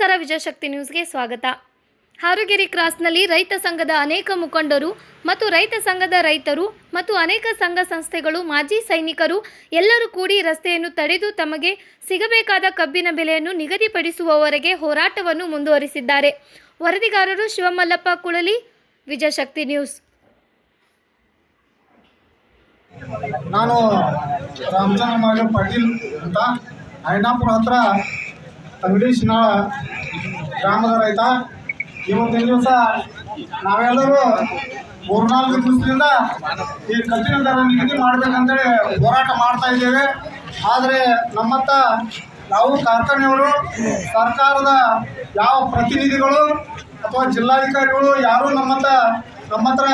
ನಮಸ್ಕಾರ, ವಿಜಯಶಕ್ತಿ ನ್ಯೂಸ್ಗೆ ಸ್ವಾಗತ. ಹಾರುಗೆರೆ ಕ್ರಾಸ್ನಲ್ಲಿ ರೈತ ಸಂಘದ ಅನೇಕ ಮುಖಂಡರು ಮತ್ತು ರೈತ ಸಂಘದ ರೈತರು ಮತ್ತು ಅನೇಕ ಸಂಘ ಸಂಸ್ಥೆಗಳು ಮಾಜಿ ಸೈನಿಕರು ಎಲ್ಲರೂ ಕೂಡಿ ರಸ್ತೆಯನ್ನು ತಡೆದು ತಮಗೆ ಸಿಗಬೇಕಾದ ಕಬ್ಬಿನ ಬೆಲೆಯನ್ನು ನಿಗದಿಪಡಿಸುವವರೆಗೆ ಹೋರಾಟವನ್ನು ಮುಂದುವರಿಸಿದ್ದಾರೆ. ವರದಿಗಾರರು ಶಿವಮಲ್ಲಪ್ಪ ಕುಳಲಿ, ವಿಜಯಶಕ್ತಿ ನ್ಯೂಸ್. ನಾನು ಪಾಟೀಲ್ ಅಂತ ಹತ್ರ ಅಂಗಡಿ ಶಿನಾಳ ಗ್ರಾಮದ ರೈತ. ಇವತ್ತಿನ ದಿವಸ ನಾವೆಲ್ಲರೂ ಮೂರ್ನಾಲ್ಕು ದಿವಸದಿಂದ ಈ ಕಬ್ಬಿನ ದರ ನಿಗದಿ ಮಾಡ್ಬೇಕಂತೇಳಿ ಹೋರಾಟ ಮಾಡ್ತಾ ಇದ್ದೇವೆ. ಆದರೆ ನಮ್ಮತ್ತ ನಾವು ಕಾರ್ಖಾನೆಯವರು ಸರ್ಕಾರದ ಯಾವ ಪ್ರತಿನಿಧಿಗಳು ಅಥವಾ ಜಿಲ್ಲಾಧಿಕಾರಿಗಳು ಯಾರೂ ನಮ್ಮತ್ತ ನಮ್ಮ ಹತ್ರ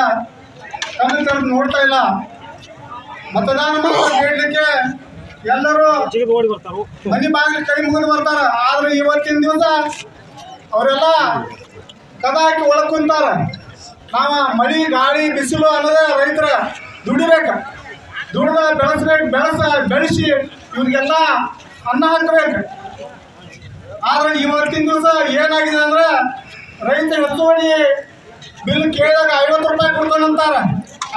ಕಣ್ಣು ನೋಡ್ತಾ ಇಲ್ಲ. ಮತದಾನ ಮಾತ್ರ ಓಡಿ ಎಲ್ಲರೂ ಮನೆ ಬಾಗಿಲು ಕೈ ಮುಗಿದು ಬರ್ತಾರ. ಆದ್ರೆ ಇವತ್ತಿನ ದಿವಸ ಅವರೆಲ್ಲ ಕದ ಹಾಕಿ ಒಳಗ್ ಕುಂತಾರ. ನಾವ ಮಳಿ ಗಾಳಿ ಬಿಸಿಲು ಅನ್ನೋದೇ ರೈತರ ದುಡಿಬೇಕು. ದುಡ್ದ ಬೆಳೆಸ್ಬೇಕು ಬೆಳೆಸ ಬೆಳೆಸಿ ಇವ್ರಿಗೆಲ್ಲ ಅನ್ನ ಹಾಕಬೇಕು. ಆದ್ರೆ ಇವತ್ತಿನ ದಿವಸ ಏನಾಗಿದೆ ಅಂದ್ರೆ ರೈತ ಹೆಚ್ಚುವರಿ ಬಿಲ್ ಕೇಳಿದಾಗ ಐವತ್ತು ರೂಪಾಯಿ ಕೊಡ್ತಾನಂತಾರ.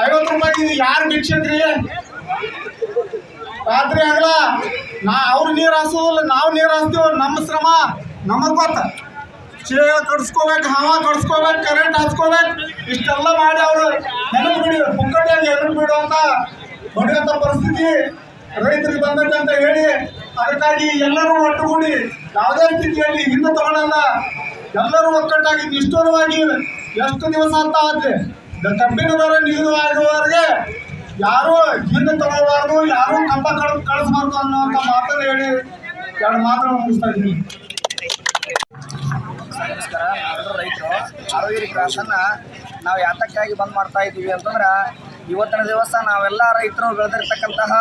ಐವತ್ತು ರೂಪಾಯಿ ಯಾರು ಭಿಕ್ಷಕ್ರಿ ರಾತ್ರಿ ಆಗಲ್ಲ ನಾ ಅವ್ರು ನೀರು ಹಾಸೋದಿಲ್ಲ, ನಾವು ನೀರು ಹಾಸ್ತೀವಿ ನಮ್ಮ ಶ್ರಮ, ನಮಗೆ ಗೊತ್ತ. ಚೀಲ ಕಡ್ಸ್ಕೋಬೇಕು ಹವಾ ಕಡ್ಸ್ಕೋಬೇಕು ಕರೆಂಟ್ ಹಚ್ಕೋಬೇಕು ಇಷ್ಟೆಲ್ಲ ಮಾಡಿ ಅವರು ನೆನಪು ಬಿಡಿ ಪುಕ್ಕಟ್ಟಿಯಾಗಿ ನೆನಪು ಬಿಡು ಅಂತ ಹೊಡೆಯುವಂಥ ಪರಿಸ್ಥಿತಿ ರೈತರಿಗೆ ಬಂದೈತೆ ಅಂತ ಹೇಳಿ, ಅದಕ್ಕಾಗಿ ಎಲ್ಲರೂ ಒಟ್ಟುಗೂಡಿ ಯಾವುದೇ ಸ್ಥಿತಿಯಲ್ಲಿ ಹಿಂದೆ ತಗೊಳ್ಳಲ್ಲ ಎಲ್ಲರೂ ಒಕ್ಕಟ್ಟಾಗಿ ನಿಷ್ಠುರವಾಗಿ ಎಷ್ಟು ದಿವಸ ಅಂತ ಆದ್ರೆ ಕಬ್ಬಿನ ದರ ನಿಗದಿಯಾಗುವವರೆಗೆ ಯಾರು ಹಿಂದೆ ತಗೋಬಾರ್ದು ಯಾರು ಕಂಬ ಕಳ್, ಕಳಿಸ್ಬಾರ್ದು ಅನ್ನುವಂಥ ಮಾತನ್ನು ಹೇಳಿ ಎರಡು ಮಾತನ್ನು ಮುಗಿಸ್ತಾ ಇದ್ದೀನಿ. ನಮಸ್ಕಾರ, ನಾವೆಲ್ಲರೂ ರೈತರು. ಆರೋಗ್ಯ ಕ್ರಾಸನ್ನ ನಾವು ಯಾತಕ್ಕಾಗಿ ಬಂದ್ ಮಾಡ್ತಾ ಇದ್ದೀವಿ ಅಂತಂದ್ರೆ, ಇವತ್ತಿನ ದಿವಸ ನಾವೆಲ್ಲ ರೈತರು ಬೆಳೆದಿರ್ತಕ್ಕಂತಹ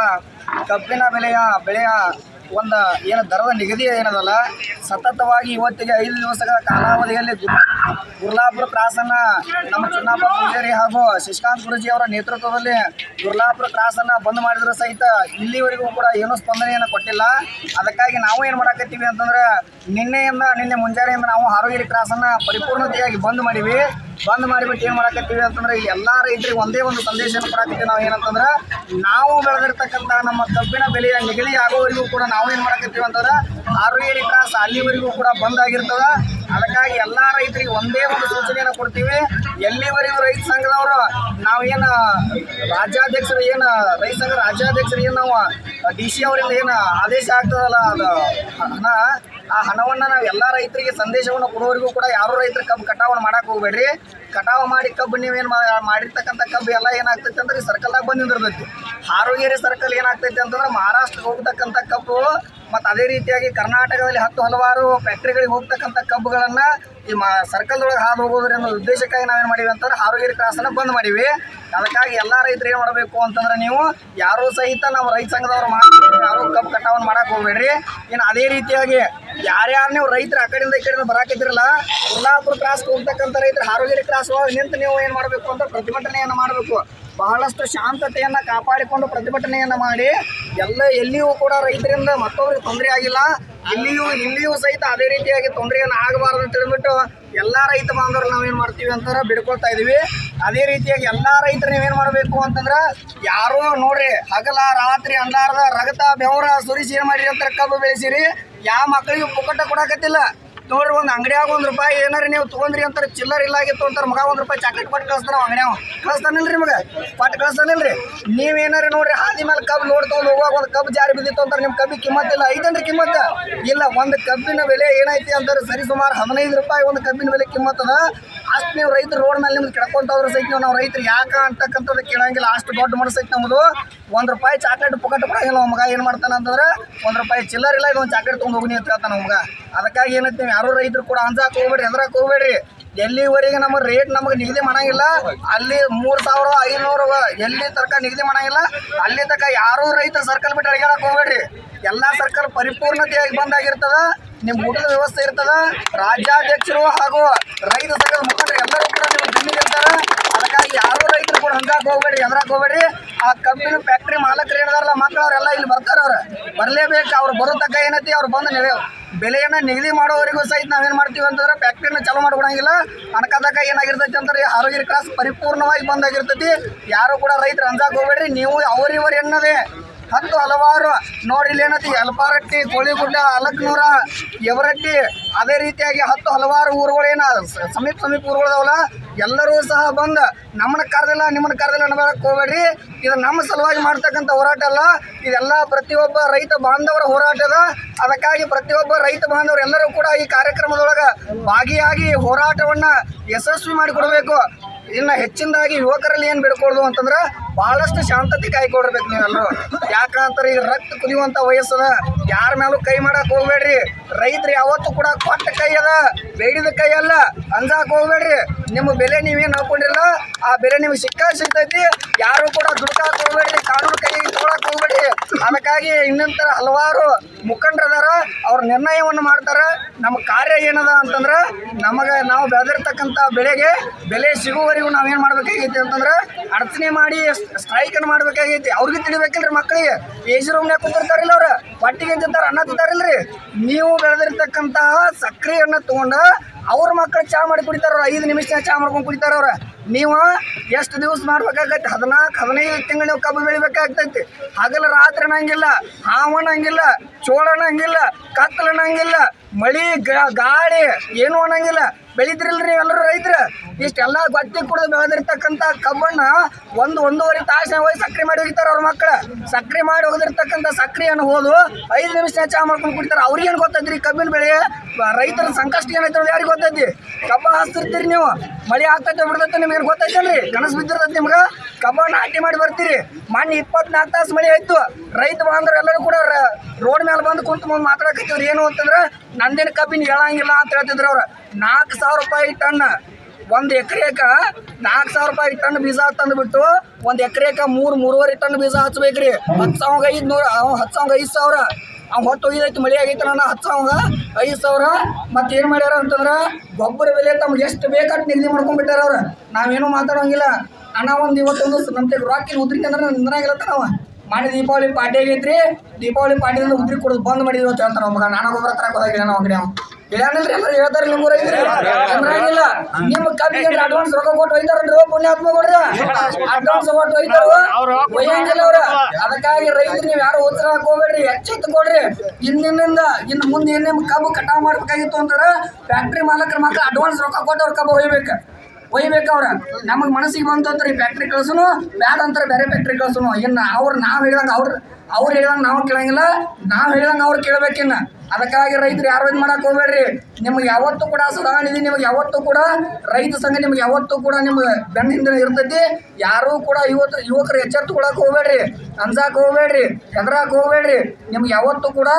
ಕಬ್ಬಿನ ಬೆಲೆಯ ಬೆಳೆಯ ಒಂದು ಏನು ದರದ ನಿಗದಿ ಏನದಲ್ಲ, ಸತತವಾಗಿ ಇವತ್ತಿಗೆ ಐದು ದಿವಸಗಳ ಕಾಲಾವಧಿಯಲ್ಲಿ ಗುರ್ಲಾಪುರ ಕ್ರಾಸನ್ನು ನಮ್ಮ ಚುನಾಪ ಪೂಜಾರಿ ಹಾಗೂ ಶಶಿಕಾಂತ್ ಗುರುಜಿ ಅವರ ನೇತೃತ್ವದಲ್ಲಿ ಗುರ್ಲಾಪುರ ತ್ರಾಸನ್ನ ಬಂದ್ ಮಾಡಿದ್ರು ಸಹಿತ ಇಲ್ಲಿವರೆಗೂ ಕೂಡ ಏನೂ ಸ್ಪಂದನೆಯನ್ನು ಕೊಟ್ಟಿಲ್ಲ. ಅದಕ್ಕಾಗಿ ನಾವು ಏನು ಮಾಡಾಕತ್ತೀವಿ ಅಂತಂದ್ರೆ ನಿನ್ನೆಯಿಂದ ನಿನ್ನೆ ಮುಂಜಾನೆಯಿಂದ ನಾವು ಆರೋಗ್ಯ ಕ್ರಾಸನ್ನ ಪರಿಪೂರ್ಣತೆಯಾಗಿ ಬಂದ್ ಮಾಡೀವಿ. ಬಂದ್ ಮಾಡಿಬಿಟ್ಟು ಏನು ಮಾಡಕತ್ತೀವಿ ಅಂತಂದ್ರೆ ಎಲ್ಲ ರೈತರಿಗೆ ಒಂದೇ ಒಂದು ಸಂದೇಶನ ಕೊಡಕತ್ತೀವಿ ನಾವು ಏನಂತಂದ್ರೆ, ನಾವು ಬೆಳೆದಿರ್ತಕ್ಕಂಥ ನಮ್ಮ ಕಬ್ಬಿನ ಬೆಲೆಯ ನಿಗದಿ ಆಗೋವರೆಗೂ ಕೂಡ ನಾವು ಏನು ಮಾಡಕತ್ತೀವಿ ಅಂತಂದ್ರೆ ಆರೋಗ್ಯ ಕ್ರಾಸ್ ಅಲ್ಲಿವರೆಗೂ ಕೂಡ ಬಂದ್ ಆಗಿರ್ತದ. ಅದಕ್ಕಾಗಿ ಎಲ್ಲ ರೈತರಿಗೆ ಒಂದೇ ಒಂದು ಸೂಚನೆಯನ್ನು ಕೊಡ್ತೀವಿ. ಎಲ್ಲಿವರೆಗೂ ರೈತ ಸಂಘದವರು ನಾವೇನು ರಾಜ್ಯಾಧ್ಯಕ್ಷರು ಏನು ರೈತ ಸಂಘ ರಾಜ್ಯಾಧ್ಯಕ್ಷರು ಏನು ನಾವು ಡಿ ಸಿ ಅವರಿಂದ ಏನು ಆದೇಶ ಆಗ್ತದಲ್ಲ ಅದು ಹಣ ಆ ಹಣವನ್ನು ನಾವು ಎಲ್ಲ ರೈತರಿಗೆ ಸಂದೇಶವನ್ನು ಕೊಡೋರಿಗೂ ಕೂಡ ಯಾರು ರೈತರು ಕಬ್ಬು ಕಟಾವನ್ನು ಮಾಡಕ್ಕೆ ಹೋಗ್ಬೇಡ್ರಿ. ಕಟಾವು ಮಾಡಿ ಕಬ್ಬು ನೀವೇನು ಮಾಡಿರ್ತಕ್ಕಂಥ ಕಬ್ಬು ಎಲ್ಲ ಏನಾಗ್ತೈತೆ ಅಂದ್ರೆ ಈ ಸರ್ಕಲ್ದಾಗ ಬಂದು ನಿಂದಿರ್ತೈತಿ ಹಾರೋಗೇರಿ ಸರ್ಕಲ್ ಏನಾಗ್ತೈತೆ ಅಂತಂದ್ರೆ ಮಹಾರಾಷ್ಟ್ರಕ್ಕೆ ಹೋಗ್ತಕ್ಕಂಥ ಕಬ್ಬು ಮತ್ತು ಅದೇ ರೀತಿಯಾಗಿ ಕರ್ನಾಟಕದಲ್ಲಿ ಹತ್ತು ಹಲವಾರು ಫ್ಯಾಕ್ಟ್ರಿಗಳಿಗೆ ಹೋಗ್ತಕ್ಕಂಥ ಕಬ್ಬುಗಳನ್ನು ಈ ಮಾ, ಸರ್ಕಲ್ದೊಳಗೆ ಹಾದು ಹೋಗೋದ್ರಿಂದ ಉದ್ದೇಶಕ್ಕಾಗಿ ನಾವೇನು ಮಾಡೀವಿ ಅಂತಂದ್ರೆ ಹಾರೋಗೇರಿ ಕ್ರಾಸನ್ನು ಬಂದ್ ಮಾಡೀವಿ. ಅದಕ್ಕಾಗಿ ಎಲ್ಲ ರೈತರು ಏನು ಮಾಡಬೇಕು ಅಂತಂದ್ರೆ ನೀವು ಯಾರೂ ಸಹಿತ ನಾವು ರೈತ ಸಂಘದವ್ರು ಮಾಡಿ ಯಾರು ಕಬ್ಬು ಕಟಾವನ್ನು ಮಾಡೋಕೆ ಹೋಗ್ಬೇಡ್ರಿ. ಇನ್ನು ಅದೇ ರೀತಿಯಾಗಿ ಯಾರ್ಯಾರು ನೀವು ರೈತರು ಆ ಕಡೆಯಿಂದ ಈ ಕಡೆಯಿಂದ ಬರಾಕಿದ್ರಲ್ಲ ಕುರ್ಲಾಪುರ ಕ್ರಾಸ್ಗೆ ಹೋಗ್ತಕ್ಕಂಥ ರೈತರು ಹಾರೋಗಿರಿ ಕ್ರಾಸ್ ನಿಂತು ನೀವು ಏನು ಮಾಡಬೇಕು ಅಂತ ಪ್ರತಿಭಟನೆಯನ್ನು ಮಾಡಬೇಕು. ಬಹಳಷ್ಟು ಶಾಂತತೆಯನ್ನು ಕಾಪಾಡಿಕೊಂಡು ಪ್ರತಿಭಟನೆಯನ್ನು ಮಾಡಿ, ಎಲ್ಲ ಎಲ್ಲಿಯೂ ಕೂಡ ರೈತರಿಂದ ಮತ್ತೊಬ್ಬರಿಗೆ ತೊಂದರೆ ಆಗಿಲ್ಲ. ಇಲ್ಲಿಯೂ ಇಲ್ಲಿಯೂ ಸಹಿತ ಅದೇ ರೀತಿಯಾಗಿ ತೊಂದರೆಯನ್ನು ಆಗಬಾರದು ಅಂತ ಹೇಳ್ಬಿಟ್ಟು ಎಲ್ಲ ರೈತ ಬಾಂಧವರು ನಾವೇನು ಮಾಡ್ತೀವಿ ಅಂತಾರೆ ಬಿಡ್ಕೊಳ್ತಾ ಇದೀವಿ. ಅದೇ ರೀತಿಯಾಗಿ ಎಲ್ಲ ರೈತರು ನೀವೇನು ಮಾಡಬೇಕು ಅಂತಂದ್ರೆ ಯಾರೂ ನೋಡ್ರಿ ಹಗಲ, ರಾತ್ರಿ ಅಂದಾರದ ರಗತ, ಬೆವರ, ಸುರಿಸಿ ಏನು ಮಾಡಿರಿ ಅಂತ ಕಬ್ಬು ಬೆಳೆಸಿರಿ. ಯಾವ ಮಕ್ಕಳಿಗೂ ಪುಕ್ಕಟ್ಟ ಕೊಡಕತ್ತಿಲ್ಲ. ನೋಡ್ರಿ ಒಂದು ಅಂಗಡಿಯಾಗ ಒಂದು ರೂಪಾಯಿ ಏನಾರ ನೀವು ತೊಗೊಂಡ್ರಿ ಅಂತಾರೆ, ಚಿಲ್ಲರ್ ಇಲ್ಲ ಆಗಿತ್ತು ಅಂತಾರೆ, ಮಗ ಒಂದು ರೂಪಾಯಿ ಚಾಕ್ಲೇಟ್ ಪಟ್ಟು ಕಳಿಸ್ತಾರ ಅಂಗಡಿಯಾವ ಕಳಿಸ್ತಾನಿಲ್ರಿ ಮಗ ಪಟ್ಟು ಕಳಿಸ್ತಾನಿಲ್ರಿ. ನೀವೇನಾರು ನೋಡ್ರಿ ಹಾದಿ ಮೇಲೆ ಕಬ್ಬು ನೋಡ್ತಾ ಹೋಗುವಾಗ ಒಂದು ಕಬ್ಬು ಜಾರಿ ಬಿದ್ದಿತ್ತು ಅಂತಾರೆ ನಿಮ್ಮ ಕಬ್ಬಿ ಕಿಮ್ಮತ್ತಿಲ್ಲ ಐದನ್ರಿ ಕಿಮ್ಮತ್ತ ಇಲ್ಲ, ಒಂದು ಕಬ್ಬಿನ ಬೆಲೆ ಏನೈತಿ ಅಂತಾರೆ, ಸರಿ ಸುಮಾರು ಹದಿನೈದು ರೂಪಾಯಿ ಒಂದು ಕಬ್ಬಿನ ಬೆಲೆ ಕಿಮ್ಮತ್ತದ ಅಷ್ಟು ನೀವು ರೈತರು ರೋಡ್ ಮೇಲೆ ನಿಮ್ಗೆ ಕೆಡ್ಕೊಂತವ್ರು ಸಹಿತ ನಾವು ರೈತರು ಯಾಕ ಅಂತಕ್ಕಂಥದ್ದು ಕೇಳಂಗಿಲ್ಲ, ಅಷ್ಟು ದೊಡ್ಡ ಮನಸ್ಸೈತೆ ನಮ್ಮದು ಒಂದು ರೂಪಾಯಿ ಚಾಕ್ಲೇಟ್ ಪುಕಟ್ ಕೊಡಂಗಿಲ್ಲ ಮಗ, ಏನು ಮಾಡ್ತಾನೆ ಅಂತಂದ್ರೆ, ಒಂದು ರೂಪಾಯಿ ಚಿಲ್ಲರ್ ಇಲ್ಲ, ಇದೊಂದು ಚಾಕ್ಲೇಟ್ ತೊಗೊಂಡು ಹೋಗಿ ಅಂತ ಹೇಳ್ತಾನೆ ಮಗ. ಅದಕ್ಕಾಗಿ ಏನೈತಿ ನೀವು ಯಾರು ರೈತರು ಕೂಡ ಅಂಜಾಕ್ ಹೋಗ್ಬೇಡ್ರಿ ಎದ್ರಾಕ್ ಹೋಗ್ಬೇಡ್ರಿ ಎಲ್ಲಿವರೆಗೆ ನಮ್ಮ ರೇಟ್ ನಮಗೆ ನಿಗದಿ ಮಾಡಂಗಿಲ್ಲ, ಅಲ್ಲಿ ಮೂರು ಸಾವಿರ, ಐನೂರು ಎಲ್ಲಿ ತನಕ ನಿಗದಿ ಮಾಡಂಗಿಲ್ಲ, ಅಲ್ಲಿ ತನಕ ಯಾರೂ ರೈತರು ಸರ್ಕಲ್ ಬಿಟ್ಟು ಅಡಿಗಾಡಕ್ಕೆ ಹೋಗ್ಬೇಡ್ರಿ. ಎಲ್ಲ ಸರ್ಕಲ್ ಪರಿಪೂರ್ಣತೆಯಾಗಿ ಬಂದಾಗಿರ್ತದ ನಿಮ್ಮ ಊಟದ ವ್ಯವಸ್ಥೆ ಇರ್ತದ, ರಾಜ್ಯಾಧ್ಯಕ್ಷರು ಹಾಗೂ ರೈತ ಸಂಘದ ಮುಖಂಡರು ಎಲ್ಲರೂ ಕೂಡ ನಿಮ್ಮ ಬೆನ್ನಿಗಿರ್ತಾರೆ ಅದಕ್ಕಾಗಿ ಯಾರು ರೈತರು ಕೂಡ ಹಂಗಾಕ್ ಹೋಗ್ಬೇಡ್ರಿ ಎದ್ರಾಕ್ ಹೋಗ್ಬೇಡ್ರಿ ಆ ಕಬ್ಬಿನ ಫ್ಯಾಕ್ಟ್ರಿ ಮಾಲಕರು ಏನದಾರಲ್ಲ ಮಕ್ಕಳು ಅವರೆಲ್ಲ ಇಲ್ಲಿ ಬರ್ತಾರೆ ಅವ್ರು. ಬರಲೇಬೇಕು, ಅವ್ರು ಬರೋ ತಕ್ಕ ಏನೈತಿ ಅವ್ರು ಬಂದು ನೀವು ಬೆಲೆಯನ್ನ ನಿಗದಿ ಮಾಡೋವರೆಗೂ ಸಹಿತ ನಾವೇನು ಮಾಡ್ತೀವಿ ಅಂತಂದ್ರೆ ಫ್ಯಾಕ್ಟ್ರಿನ ಚಾಲೂ ಮಾಡ್ಕೊಡಂಗಿಲ್ಲ. ಅಣಕದಕ ಏನಾಗಿರ್ತೈತಿ ಅಂದ್ರೆ ಆರೋಗ್ಯ ಕ್ಲಾಸ್ ಪರಿಪೂರ್ಣವಾಗಿ ಬಂದಾಗಿರ್ತೈತಿ. ಯಾರು ಕೂಡ ರೈತರು ಅಂಜಾಕ್ ಹೋಗ್ಬೇಡ್ರಿ, ನೀವು ಅವರಿವರು ಎನ್ನದೇ. ಹತ್ತು ಹಲವಾರು ನೋಡಿ ಇಲ್ಲಿ ಯಲ್ಪಾರಟ್ಟಿ ಕೋಳಿಗುಡ್ಡ, ಅಲಕ್ನೂರ ಯವರಟ್ಟಿ ಅದೇ ರೀತಿಯಾಗಿ ಹತ್ತು ಹಲವಾರು ಊರುಗಳೇನ ಸಮೀಪ ಸಮೀಪ ಊರುಗಳದಾವಲ್ಲ, ಎಲ್ಲರೂ ಸಹ ಬಂದು ನಮ್ಮನ್ನ ಕರೆದಿಲ್ಲ, ನಿಮ್ಮನ್ನ ಕರೆದಿಲ್ಲ ಅನ್ನೋದಕ್ಕೆ ಹೋಗ್ಬೇಡ್ರಿ. ಇದು ನಮ್ಮ ಸಲುವಾಗಿ ಮಾಡ್ತಕ್ಕಂಥ ಹೋರಾಟ ಅಲ್ಲ, ಇದೆಲ್ಲ ಪ್ರತಿಯೊಬ್ಬ ರೈತ ಬಾಂಧವರ ಹೋರಾಟ ಅದ. ಅದಕ್ಕಾಗಿ ಪ್ರತಿಯೊಬ್ಬ ರೈತ ಬಾಂಧವರು ಎಲ್ಲರೂ ಕೂಡ ಈ ಕಾರ್ಯಕ್ರಮದೊಳಗೆ ಭಾಗಿಯಾಗಿ ಹೋರಾಟವನ್ನ ಯಶಸ್ವಿ ಮಾಡಿಕೊಡ್ಬೇಕು. ಇನ್ನು ಹೆಚ್ಚಿನದಾಗಿ ಯುವಕರಲ್ಲಿ ಏನು ಬಿಡ್ಕೊಳ್ದು ಅಂತಂದ್ರೆ ಬಹಳಷ್ಟು ಶಾಂತತೆ ಕಾಯ್ಕೊಡ್ಬೇಕು ನೀವೆಲ್ಲರೂ ಯಾಕಂತಾರೆ ಈಗ ರಕ್ತ ಕುದಿಯುವಂಥ ವಯಸ್ಸದ ಯಾರ ಮೇಲೂ ಕೈ ಮಾಡಕ್ ಹೋಗ್ಬೇಡ್ರಿ. ರೈತರು ಯಾವತ್ತೂ ಕೂಡ ಕೊಟ್ಟ ಕೈ ಅದ, ಬೇಡಿದ ಕೈ ಅಲ್ಲ. ಅಂಜಾಕ್ ಹೋಗ್ಬೇಡ್ರಿ. ನಿಮ್ಮ ಬೆಲೆ ನೀವೇನು ಹಾಕೊಂಡಿಲ್ಲ, ಆ ಬೆಲೆ ನಿಮ್ಗೆ ಸಿಕ್ಕ ಸಿಗ್ತೈತಿ. ಯಾರು ಕೂಡ ದುಡ್ಕಾಕ್ ಹೋಗ್ಬೇಡ್ರಿ, ಕಾನೂನು ಕೈ ತೊಗೊಳಕ್ ಹೋಗ್ಬೇಡ್ರಿ. ಅದಕ್ಕಾಗಿ ಇನ್ನಂತರ ಹಲವಾರು ಮುಖಂಡರದಾರ, ಅವ್ರ ನಿರ್ಣಯವನ್ನು ಮಾಡ್ತಾರ. ನಮ್ಮ ಕಾರ್ಯ ಏನದ ಅಂತಂದ್ರೆ ನಮಗೆ ನಾವು ಬೆಳೆದಿರ್ತಕ್ಕಂಥ ಬೆಳೆಗೆ ಬೆಲೆ ಸಿಗುವವರೆಗೂ ನಾವೇನು ಮಾಡ್ಬೇಕಾಗೈತಿ ಅಂತಂದ್ರೆ ಅಡಚಣೆ ಮಾಡಿ ಸ್ಟ್ರೈಕ್ ಅನ್ನು ಮಾಡ್ಬೇಕಾಗೈತಿ. ಅವ್ರಿಗೆ ತಿಳಿಬೇಕಿಲ್ರಿ ಮಕ್ಕಳಿಗೆ ಏಜ್ ರೂಮ್ನಾಗ ಕುಂತಿರ್ತಾರಿಲ್ಲ ಅವ್ರು. ಪಟ್ಟಿಗೆ ತಿಂತಾರ, ಅನ್ನ ತಿಂತಾರಿಲ್ರಿ. ನೀವು ಬೆಳೆದಿರ್ತಕ್ಕಂತಹ ಸಕ್ರೆಯನ್ನ ತಗೊಂಡ ಅವ್ರ ಮಕ್ಕಳು ಚಾ ಮಾಡಿ ಕುಡಿತಾರ ಐದು ನಿಮಿಷ ಚಾ ಮಾಡ್ಕೊಂಡು ಕುಡಿತಾರ ಅವ್ರ. ನೀವು ಎಷ್ಟು ದಿವಸ ಮಾಡ್ಬೇಕಾಗತ್ತೆ ಹದಿನಾಲ್ಕು ಹದಿನೈದು ತಿಂಗಳು ನೀವು ಕಬ್ಬು ಬೆಳಿಬೇಕಾಗ್ತೈತಿ. ಹಗಲು ರಾತ್ರಿ ಅನ್ನಂಗಿಲ್ಲ, ಹಾವಣ ಹಂಗಿಲ್ಲ ಚೋಳ ಹಂಗಿಲ್ಲ ಕತ್ತಲು ಅನ್ನಂಗಿಲ್ಲ. ಮಳಿ ಗಾಳಿ ಏನು ಅನ್ನಂಗಿಲ್ಲ. ಬೆಳಿದ್ರಿಲ್ರಿ ಎಲ್ಲರೂ ರೈತರು. ಇಷ್ಟೆಲ್ಲ ಗೊತ್ತಿ ಕುಡಿದು ಬೆಳೆದಿರ್ತಕ್ಕಂಥ ಕಬ್ಬಣ್ಣ ಒಂದು ಒಂದೂವರೆ ತಾಸಿನ ಹೋಗಿ ಸಕ್ರೆ ಮಾಡಿ ಹೋಗಿತಾರೆ ಅವ್ರ ಮಕ್ಕಳು ಸಕ್ರೆ ಮಾಡಿ ಹೋಗಿರ್ತಕ್ಕಂಥ ಸಕ್ರೆಯನ್ನು ಹೋದು ಐದು ನಿಮಿಷ ಚಹಾ ಮಾಡ್ಕೊಂಡು ಕುಡಿತಾರೆ. ಅವ್ರಿಗೇನು ಗೊತ್ತೈತ್ರಿ ಕಬ್ಬಿನ ಬೆಳೆ? ರೈತರ ಸಂಕಷ್ಟ ಏನೈತೆ ಯಾರಿಗೆ ಗೊತ್ತೈತಿ? ಕಬ್ಬ ಹಾಸ್ತಿರ್ತೀರಿ ನೀವು. ಮಳೆ ಆಗ್ತೈತೆ ಬಿಡ್ತೈತೆ ನಿಮ್ಗೆ ಗೊತ್ತೈತೇನ್ರಿ? ಕನಸು ಬಿದ್ದಿರ್ತೈತೆ ನಿಮ್ಗೆ? ಕಬ್ಬ ನಾಟಿ ಮಾಡಿ ಬರ್ತೀರಿ. ಮಣ್ಣು ಇಪ್ಪತ್ನಾಲ್ಕು ತಾಸು ಮಳೆ ಆಯ್ತು. ರೈತ ಬಾಂಧವರು ಎಲ್ಲರೂ ಕೂಡ ರೋಡ್ ಮೇಲೆ ಬಂದು ಕುಂತು ಮಾತಾಡಕತ್ತಿವ್ರು. ಏನು ಅಂತಂದ್ರೆ, ನಂದಿನ ಕಬ್ಬಿನ ಹೇಳಂಗಿಲ್ಲ ಅಂತ ಹೇಳ್ತಿದ್ರು ಅವ್ರು. ನಾಲ್ಕು ಸಾವಿರ ರೂಪಾಯಿ ಟನ್. ಒಂದು ಎಕರೆಕ ನಾಲ್ಕು ಸಾವಿರ ರೂಪಾಯಿ ಟನ್ ಬೀಜ ತಂದುಬಿಟ್ಟು, ಒಂದು ಎಕರೆಕ ಮೂರು, ಮೂರುವರೆ ಟನ್ ಬೀಜ ಹಚ್ಬೇಕ್ರಿ. ಹತ್ತು ಸಾವಿರ ಐದು ನೂರು ಅವ ಹತ್ತು ಸಾವಿರ, ಐದು ಸಾವಿರ. ಅವ್ನು ಹೊಟ್ಟು ಒಯ್ದೈತಿ, ಮಳೆ ಆಗೈತೆ ನಾನು ಹತ್ತು ಸಾವಿರ, ಐದು ಸಾವಿರ. ಮತ್ತೆ ಏನು ಮಾಡ್ಯಾರ ಅಂತಂದ್ರೆ, ಗೊಬ್ಬರ ಬೆಲೆ ತಮ್ಗೆ ಎಷ್ಟು ಬೇಕಾದ ನಿಗದಿ ಮಾಡ್ಕೊಂಡ್ಬಿಟ್ಟಾರ ಅವ್ರು. ನಾವೇನು ಮಾತಾಡೋಂಗಿಲ್ಲ. ಅಣ್ಣ, ಒಂದು ಇವತ್ತೊಂದು ನಮ್ಮ ರೊಕ್ಕಿನ ಉದ್ರಿ ಅಂದ್ರೆ ನಿಂದ್ರಾಗಿಲ್ಲ ನಾವು ಮಾಡಿ ದೀಪಾವಳಿ ಪಾರ್ಟಿ ಆಗೈತ್ರಿ ದೀಪಾವಳಿ ಪಾರ್ಟಿಯಿಂದ ಉದ್ರಿ ಕೊಡೋದು ಬಂದ್ ಮಾಡಿದ್ವಿ ಅಂತ ಹೇಳ್ತಾರೆ ಮಗ. ನಾನು ಗೊಬ್ಬರ ಹತ್ರ ಹೋದಾಗಿಲ್ಲ ನಾವು ಅಂಗಡಿ ಅವ್ನು ಇಲ್ಲಾಂದ್ರೆ ಎಲ್ಲರೂ ಹೇಳ್ತಾರೆ ನಿಮ್ಮ ರೈತರು ಅಂದ್ರಾಗಿಲ್ಲ ನಿಮ್ಮ ಕಬ್ಬಿಗೆ ಅಡ್ವಾನ್ಸ್ ರೊಕ್ಕ ಕೊಟ್ಟು ಒಯ್ತಾರನ್ರಿ ಪುಣ್ಯಾತ್ಮ ಕೊಡ್ರಿ ಅಡ್ವಾನ್ಸ್ ಕೊಟ್ಟು ಒಯ್ತಾರ? ಒಯ್ಯಂಗಿಲ್ಲ ಅವ್ರ. ಅದಕ್ಕಾಗಿ ರೈತರು ನೀವು ಯಾರು ಉತ್ತರ ಹಾಕೋಬೇಡ್ರಿ ಎಚ್ಚೆತ್ತು ಕೊಡ್ರಿ. ಇಂದಿನಿಂದ ಇನ್ನು ಮುಂದೆ ಏನ್ ನಿಮ್ ಕಬ್ಬು ಕಟಾವ್ ಮಾಡ್ಬೇಕಾಗಿತ್ತು ಅಂದ್ರೆ ಫ್ಯಾಕ್ಟ್ರಿ ಮಾಲಕರ ಮಾತ್ರ ಅಡ್ವಾನ್ಸ್ ರೊಕ್ಕ ಕೊಟ್ಟು ಅವ್ರ ಕಬ್ಬು ಒಯ್ಬೇಕು. ಒಯ್ಬೇಕು ಅವ್ರ. ನಮಗೆ ಮನಸ್ಸಿಗೆ ಬಂತಂತ್ರಿ ಫ್ಯಾಕ್ಟ್ರಿ ಕಳ್ಸುನು ಬ್ಯಾಡ ಅಂತಾರೆ ಬೇರೆ ಫ್ಯಾಕ್ಟ್ರಿ ಕಳ್ಸುನು. ಇನ್ನು ಅವ್ರು ನಾವು ಹೇಳ್ದಂಗೆ ಅವ್ರ ಅವ್ರು ಹೇಳ್ದಂಗೆ ನಾವು ಕೇಳಂಗಿಲ್ಲ ನಾವು ಹೇಳ್ದಂಗೆ ಅವ್ರು ಕೇಳ್ಬೇಕಿನ್ನ. ಅದಕ್ಕಾಗಿ ರೈತರು ಯಾರು ಇದು ಮಾಡಕ್ಕೆ ಹೋಗ್ಬೇಡ್ರಿ. ನಿಮ್ಗೆ ಯಾವತ್ತು ಕೂಡ ಸದಾನಿಧಿ ನಿಮ್ಗೆ ಯಾವತ್ತು ಕೂಡ ರೈತ ಸಂಘ ನಿಮ್ಗೆ ಯಾವತ್ತು ಕೂಡ ನಿಮ್ಗೆ ಬೆನ್ನ ಹಿಂದೆ ಇರ್ತೈತಿ. ಯಾರು ಕೂಡ ಯುವತ ಯುವಕರು ಎಚ್ಚೆತ್ತುಕೊಳಕ್ಕೆ ಹೋಗ್ಬೇಡ್ರಿ. ಅಂಜಾಕ ಹೋಗ್ಬೇಡ್ರಿ ಎದ್ರಾಕ್ ಹೋಗ್ಬೇಡ್ರಿ. ನಿಮ್ಗೆ ಯಾವತ್ತು ಕೂಡ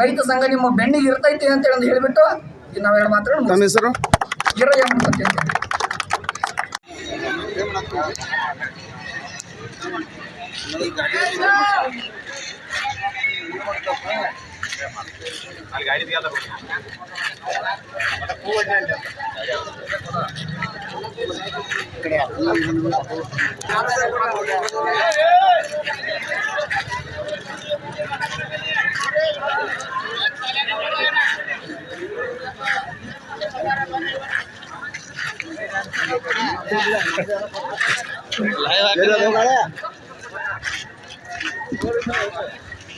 ರೈತ ಸಂಘ ನಿಮ್ಮ ಬೆನ್ನಿಗೆ ಇರ್ತೈತಿ ಅಂತೇಳಿ ಹೇಳಿಬಿಟ್ಟು ನಾವು ಹೇಳಿ ಮಾತ್ರ ನಮ್ಮ ಹೆಸರು? ಅಂತ నాలుగు ఐదు కదా లైవ్